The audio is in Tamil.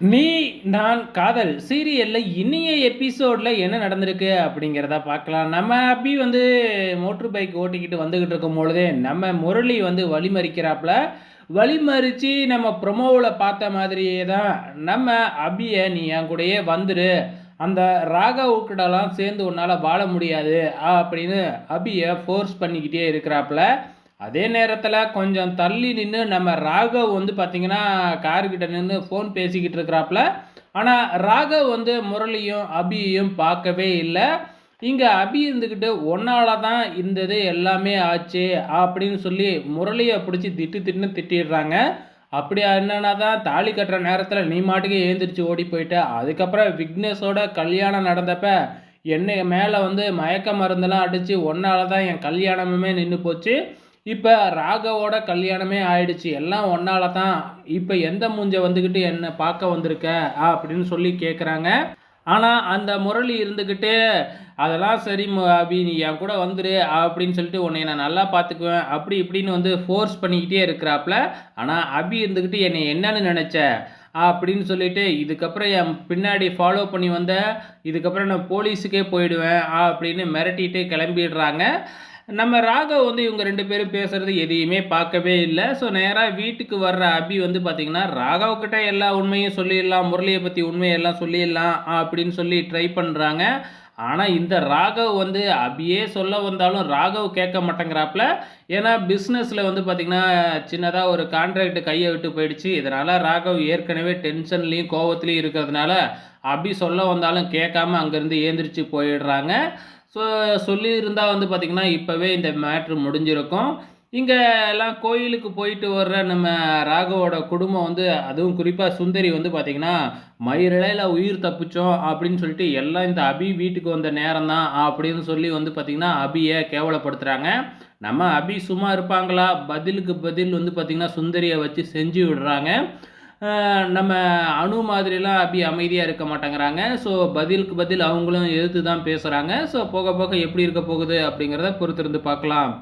நீ நான் காதல் சீரியலில் இனிய எபிசோடில் என்ன நடந்திருக்கு அப்படிங்கிறத பார்க்கலாம். நம்ம அபி வந்து மோட்ரு பைக் ஓட்டிக்கிட்டு வந்துக்கிட்டு இருக்கும் பொழுதே நம்ம முரளி வந்து வழிமறிக்கிறாப்புல வழிமறித்து நம்ம ப்ரொமோவில் பார்த்த மாதிரியே தான் நம்ம அபியை நீ என் கூடயே வந்துரு. அந்த ராகவுக்கிட்டலாம் சேர்ந்து உன்னால் வாழ முடியாது அப்படின்னு அபியை ஃபோர்ஸ் பண்ணிக்கிட்டே இருக்கிறாப்புல அதே நேரத்தில் கொஞ்சம் தள்ளி நின்று நம்ம ராகவ் வந்து பார்த்திங்கன்னா கார்கிட்ட நின்று ஃபோன் பேசிக்கிட்டு இருக்கிறாப்புல. ஆனால் ராகவ் வந்து முரளியும் அபியையும் பார்க்கவே இல்லை. இங்கே அபி இருந்துக்கிட்டு ஒன்னால தான் இருந்தது எல்லாமே ஆச்சு அப்படின்னு சொல்லி முரளியை பிடிச்சி திட்டு திட்டுன்னு திட்டிடுறாங்க. அப்படி என்னன்னா தான் தாலி கட்டுற நேரத்தில் நீ மாட்டுக்கு ஏந்திரிச்சு ஓடி போயிட்ட. அதுக்கப்புறம் விக்னேஷோட கல்யாணம் நடந்தப்ப என்னை மேலே வந்து மயக்க மருந்தெல்லாம் அடித்து ஒன்னால தான் என் கல்யாணமுமே நின்று போச்சு. இப்போ ராகவோட கல்யாணமே ஆயிடுச்சு. எல்லாம் ஒன்னால தான் இப்போ எந்த மூஞ்ச வந்துக்கிட்டு என்னை பார்க்க வந்திருக்க? அப்படின்னு சொல்லி கேட்குறாங்க ஆனால் அந்த முரளி இருந்துக்கிட்டு அதெல்லாம் சரி அபி நீ என் கூட வந்துரு அப்படின்னு சொல்லிட்டு உன்னை நான் நல்லா பார்த்துக்குவேன். அப்படி இப்படின்னு வந்து ஃபோர்ஸ் பண்ணிக்கிட்டே இருக்கிறாப்புல ஆனால் அபி இருந்துக்கிட்டு என்னை என்னன்னு நினச்ச? அப்படின்னு சொல்லிட்டு இதுக்கப்புறம் என் பின்னாடி ஃபாலோ பண்ணி வந்த இதுக்கப்புறம் நான் போலீஸுக்கே போயிடுவேன் அப்படின்னு மிரட்டிட்டு கிளம்பிடுறாங்க. நம்ம ராகவ் வந்து இவங்க ரெண்டு பேரும் பேசுகிறது எதையுமே பார்க்கவே இல்லை. ஸோ நேராக வீட்டுக்கு வர்ற அபி வந்து பார்த்திங்கன்னா ராகவ்கிட்ட எல்லா உண்மையும் சொல்லிடலாம் முரளியை பற்றி உண்மையெல்லாம் சொல்லிடலாம் அப்படின்னு சொல்லி ட்ரை பண்ணுறாங்க ஆனால் இந்த ராகவ் வந்து அபியே சொல்ல வந்தாலும் ராகவ் கேட்க மாட்டேங்கிறாப்புல ஏன்னா பிஸ்னஸில் வந்து பார்த்திங்கன்னா சின்னதாக ஒரு கான்ட்ராக்ட் கையை விட்டு போயிடுச்சு. இதனால் ராகவ் ஏற்கனவே டென்ஷன்லேயும் கோவத்துலேயும் இருக்கிறதுனால அபி சொல்ல வந்தாலும் கேட்காம அங்கேருந்து ஏந்திரிச்சு போயிடுறாங்க. ஸோ சொல்லியிருந்தால் வந்து பார்த்திங்கன்னா இப்போவே இந்த மேட்ரு முடிஞ்சிருக்கும். இங்கே எல்லாம் கோயிலுக்கு போயிட்டு வர்ற நம்ம ராகவோட குடும்பம் வந்து அதுவும் குறிப்பாக சுந்தரி வந்து பார்த்திங்கன்னா மயிரிழையில் உயிர் தப்பிச்சோம் அப்படின்னு சொல்லிட்டு எல்லாம் இந்த அபி வீட்டுக்கு வந்த நேரம் தான் அப்படின்னு சொல்லி வந்து பார்த்திங்கன்னா அபியை கேவலப்படுத்துகிறாங்க நம்ம அபி சும்மா இருப்பாங்களா? பதிலுக்கு பதில் வந்து பார்த்திங்கன்னா சுந்தரியை வச்சு செஞ்சு விடுறாங்க. நம்ம அணு மாதிரிலாம் அப்படி அமைதியாக இருக்க மாட்டேங்கிறாங்க. ஸோ பதிலுக்கு பதில் அவங்களும் எதிர்த்து தான் பேசுகிறாங்க ஸோ போக போக எப்படி இருக்க போகுது அப்படிங்கிறத பொறுத்திருந்து பார்க்கலாம்.